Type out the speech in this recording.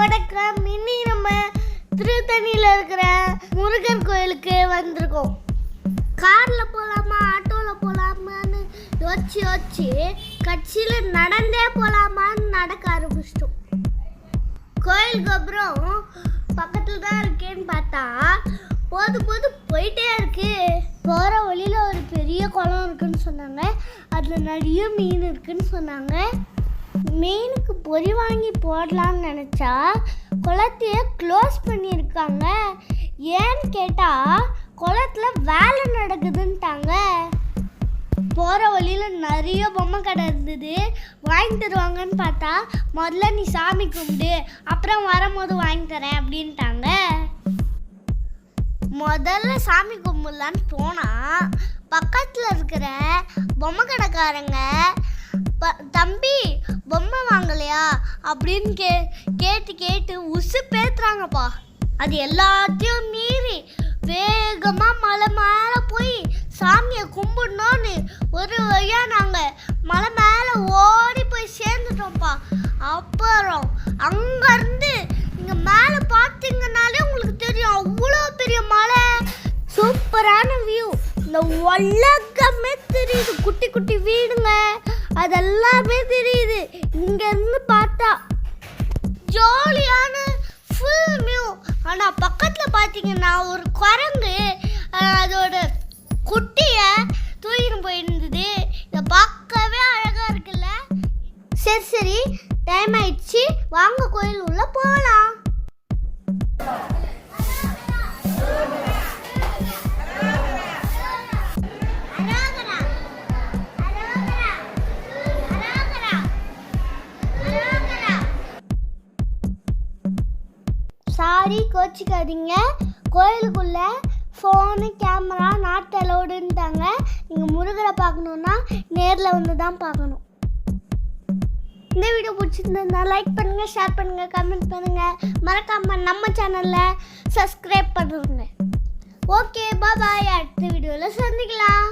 வணக்கம் இன்னி நம்ம திருத்தணியில் இருக்கிற முருகன் கோயிலுக்கு வந்திருக்கோம். காரில் போகலாமா ஆட்டோவில் போகலாமான்னு யோசிச்சு யோசிச்சு கட்சியில் நடந்தே போகலாமான்னு நடக்க ஆரம்பிச்சிட்டோம். கோயிலுக்கு அப்புறம் பக்கத்தில் தான் இருக்கேன்னு பார்த்தா போது போது போயிட்டே இருக்கு. போகிற வழியில் ஒரு பெரிய குளம் இருக்குன்னு சொன்னாங்க. அதில் நிறைய மீன் இருக்குன்னு சொன்னாங்க. மீன் பொறி வாங்கி போடலான்னு நினச்சா குளத்தையே க்ளோஸ் பண்ணியிருக்காங்க. ஏன்னு கேட்டால் குளத்துல வேலை நடக்குதுன்ட்டாங்க. போகிற வழியில் நிறைய பொம்மை கடை இருந்தது. வாங்கி தருவாங்கன்னு பார்த்தா முதல்ல நீ சாமி கும்பிடு அப்புறம் வரும்போது வாங்கி தரேன் அப்படின்ட்டாங்க. முதல்ல சாமி கும்பிடலான்னு போனால் பக்கத்தில் இருக்கிற பொம்மை கடைக்காரங்க "ப- தம்பி பொம்மை வாங்கலையா? அப்படின்னு கே கேட்டு கேட்டு உசு பேத்துறாங்கப்பா அது எல்லாத்தையும் மீறி வேகமாக மலை மேலே போய் சாமியை கும்பிடணும்னு ஒரு வழியாக நாங்கள் மலை மேலே ஓடி போய் சேர்ந்துட்டோம்ப்பா. அப்புறம் அங்கேருந்து இங்கே மேலே பார்த்தீங்கன்னாலே உங்களுக்கு தெரியும் அவ்வளோ பெரிய மலை. சூப்பரான வியூ இந்த உலகமே தெரியுது. குட்டி குட்டி வீடுங்க. அதெல்லாமே தெரியுது. இங்கேருந்து பார்த்தா ஜாலியான ஃபுல் மியூ ஆனால் பக்கத்தில் பார்த்தீங்கன்னா ஒரு குரங்கு அதோட குட்டியை தூக்கின்னு போயிருந்தது. இதை பார்க்கவே அழகாக இருக்குல்ல? சரி சரி. டைம் ஆயிடுச்சு. வாங்க கோயில் உள்ளே போகலாம் சாரி கோச்சிக்காதீங்க. கோயிலுக்குள்ள ஃபோனு கேமரா நாட் அலோடுன்ட்டாங்க நீங்கள் முருகரை பார்க்கணுன்னா நேரில் வந்து தான் பார்க்கணும். இந்த வீடியோ பிடிச்சிருந்ததுனா லைக் பண்ணுங்கள் ஷேர் பண்ணுங்கள் கமெண்ட் பண்ணுங்கள் மறக்காமல் நம்ம சேனலில் சப்ஸ்கிரைப் பண்ணுங்க ஓகே பாய் அடுத்த வீடியோவில் சந்திக்கலாம்.